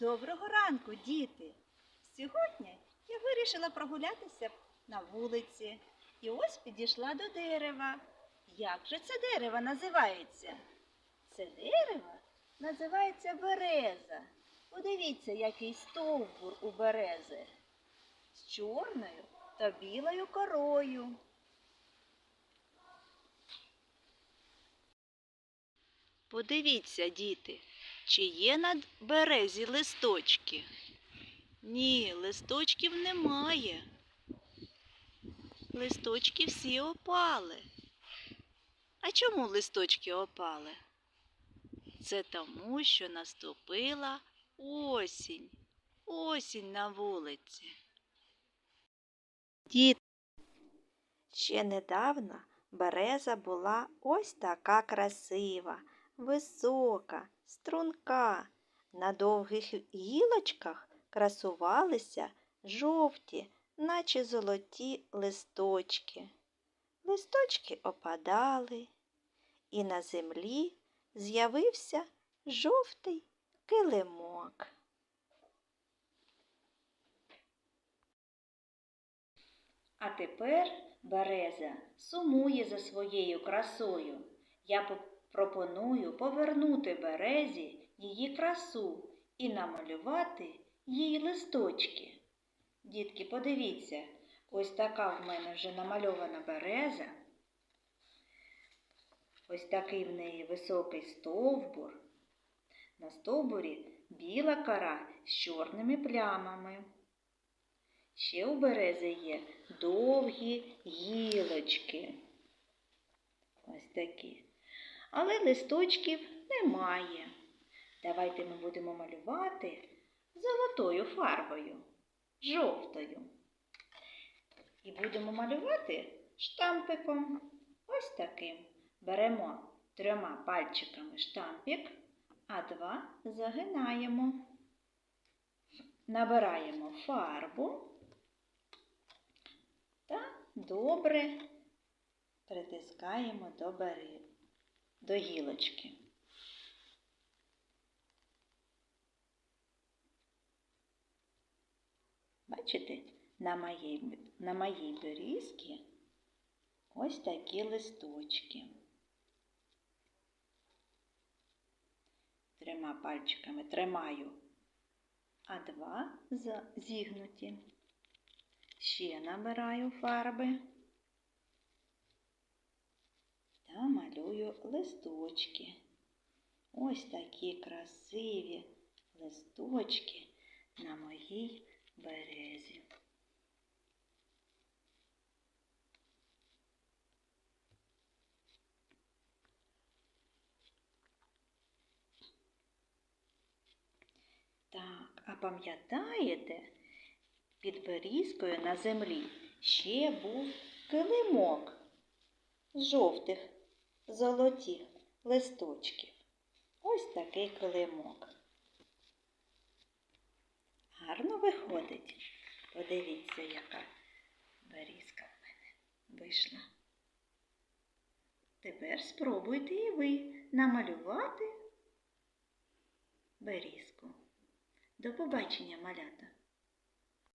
Доброго ранку, діти! Сьогодні я вирішила прогулятися на вулиці і ось підійшла до дерева. Як же це дерево називається? Це дерево називається береза. Подивіться, який стовбур у берези з чорною та білою корою. Подивіться, діти, чи є на березі листочки? Ні, листочків немає. Листочки всі опали. А чому листочки опали? Це тому, що наступила осінь. Осінь на вулиці. Дід. Ще недавно береза була ось така красива, висока, струнка. На довгих гілочках красувалися жовті, наче золоті листочки. Листочки опадали, і на землі з'явився жовтий килимок. А тепер береза сумує за своєю красою. Я пропоную повернути березі її красу і намалювати їй листочки. Дітки, подивіться, ось така в мене вже намальована береза. Ось такий в неї високий стовбур. На стовбурі біла кора з чорними плямами. Ще у берези є довгі гілочки. Ось такі. Але листочків немає. Давайте ми будемо малювати золотою фарбою, жовтою. І будемо малювати штампиком. Ось таким. Беремо трьома пальчиками штампик, а два загинаємо. Набираємо фарбу та добре притискаємо до бери, до гілочки. Бачите, на моїй, на моїй берізці ось такі листочки. Трьома пальчиками тримаю, а два зігнуті. Ще набираю фарби та малюю листочки. Ось такі красиві листочки на моїй березі. Так, а пам'ятаєте, під берізкою на землі ще був килимок з жовтих золотих листочків. Ось такий килимок. Гарно виходить. Подивіться, яка берізка в мене вийшла. Тепер спробуйте і ви намалювати берізку. До побачення, малята!